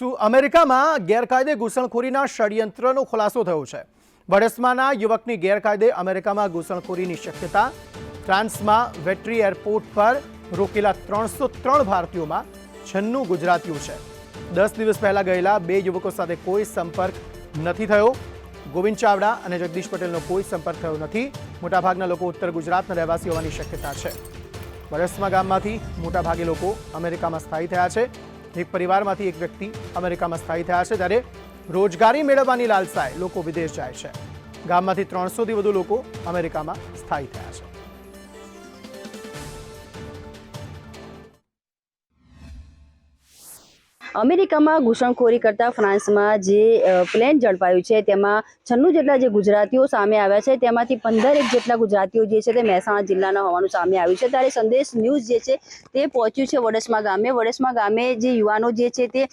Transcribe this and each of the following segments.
શું અમેરિકામાં ગેરકાયદે ઘૂસણખોરીના ષડયંત્રનો ખુલાસો થયો છે? વડસમાના યુવકની ગેરકાયદે અમેરિકામાં ઘૂસણખોરીની શક્યતા? ફ્રાન્સમાં વેટ્રી એરપોર્ટ પર રોકેલા ત્રણસો ત્રણ ભારતીયોમાં છન્નું ગુજરાતીઓ છે. દસ દિવસ પહેલા ગયેલા બે યુવકો સાથે કોઈ સંપર્ક નથી થયો. ગોવિંદ ચાવડા અને જગદીશ પટેલનો કોઈ સંપર્ક થયો નથી. મોટાભાગના લોકો ઉત્તર ગુજરાતના રહેવાસી હોવાની શક્યતા છે. વડસમા ગામમાંથી મોટાભાગે લોકો અમેરિકામાં સ્થાયી થયા છે. એક પરિવારમાંથી એક વ્યક્તિ અમેરિકામાં સ્થાયી થયા છે ત્યારે રોજગારી મેળવવાની લાલસાએ લોકો વિદેશ જાય છે. ગામમાંથી ત્રણસોથી વધુ લોકો અમેરિકામાં સ્થાયી થયા છે. અમેરિકામાં ઘૂસણખોરી કરતા ફ્રાન્સમાં જે પ્લેન ઝડપાયું છે, તેમાં છન્નું જેટલા જે ગુજરાતીઓ સામે આવ્યા છે, તેમાંથી પંદરેક જેટલા ગુજરાતીઓ જે છે તે મહેસાણા જિલ્લાના હોવાનું સામે આવ્યું છે. ત્યારે સંદેશ ન્યૂઝ જે છે તે પહોંચ્યું છે વડસમા ગામે. વડસમા ગામે જે યુવાનો જે છે તે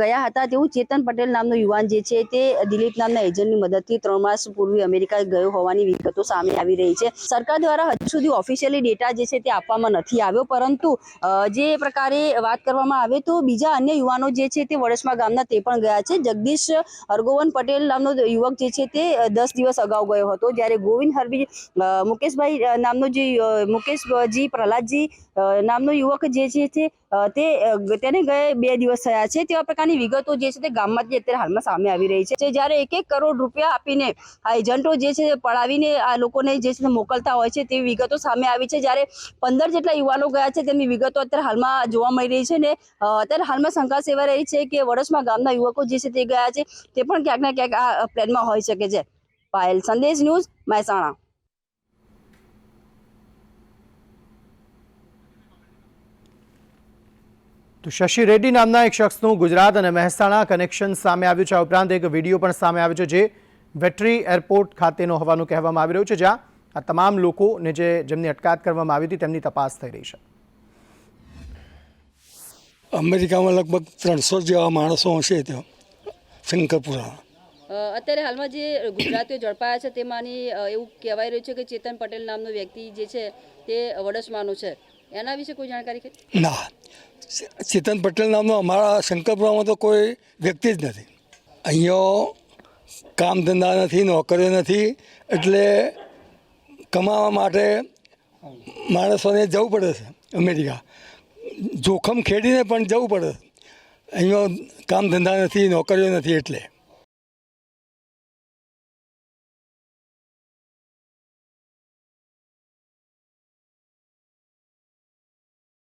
ગયા હતા તેવું ચેતન પટેલ નામનો યુવાન જે છે તે દિલીપ નામના એજન્ટની મદદથી ત્રણ માસ પૂર્વે અમેરિકા ગયો હોવાની વિગતો સામે આવી રહી છે. સરકાર દ્વારા હજુ સુધી ઓફિશિયલી ડેટા જે છે તે આપવામાં નથી આવ્યો, પરંતુ જે પ્રકારે વાત કરવામાં આવે તો બીજા અન્ય યુવાનો જે છે તે વડસમા ગામના તે પણ ગયા છે. જગદીશ હરગોવન પટેલ નામનો યુવક જે છે તે દસ દિવસ અગાઉ ગયો હતો. જ્યારે ગોવિંદ હરબી મુકેશભાઈ નામનો જે મુકેશજી પ્રહલાદજી નામનો યુવક જે છે તે તે તેને ગયે બે દિવસ થયા છે. તેવા પ્રકારની વિગતો જે છે તે ગામમાંથી અત્યારે હાલમાં સામે આવી રહી છે. જ્યારે એક એક કરોડ રૂપિયા આપીને આ એજન્ટો જે છે પડાવીને આ લોકોને જે છે મોકલતા હોય છે તેવી વિગતો સામે આવી છે. જ્યારે પંદર જેટલા યુવાનો ગયા છે, તેમની વિગતો અત્યારે હાલમાં જોવા મળી રહી છે ને અત્યારે હાલમાં શંકા સેવા રહી છે કે વડસમાં ગામના યુવકો જે છે તે ગયા છે, તે પણ ક્યાંક ને ક્યાંક આ પ્લેનમાં હોઈ શકે છે. પાયલ, સંદેશ ન્યૂઝ, મહેસાણા. તો શશી રેડ્ડી નામના એક શખ્સનું ગુજરાત અને મહેસાણા કનેક્શન સામે આવ્યું છે. આ ઉપરાંત એક વીડિયો પણ સામે આવ્યો છે જે વેટરી એરપોર્ટ ખાતેનો હોવાનું કહેવામાં આવી રહ્યું છે, જ્યાં આ તમામ લોકોને જે જેમની અટકાયત કરવામાં આવી હતી, તેમની તપાસ થઈ રહી છે. અમેરિકામાં લગભગ ત્રણસો જેવા માણસો હશે ત્યાં શંકરપુરા અત્યારે હાલમાં જે ગુજરાતીઓ ઝડપાયા છે તેમાંની એવું કહેવાય રહ્યું છે કે ચેતન પટેલ નામનો વ્યક્તિ જે છે તે વડસમાનો છે. એના વિશે કોઈ જાણકારી ના. ચેતન પટેલ નામનો અમારા શંકરપુરામાં તો કોઈ વ્યક્તિ જ નથી. અહીંયા કામ ધંધા નથી નોકરીઓ નથી એટલે કમાવા માટે માણસોને જવું પડે છે અમેરિકા. જોખમ ખેડીને પણ જવું પડે. અહીંયા કામ ધંધા નથી નોકરીઓ નથી એટલે.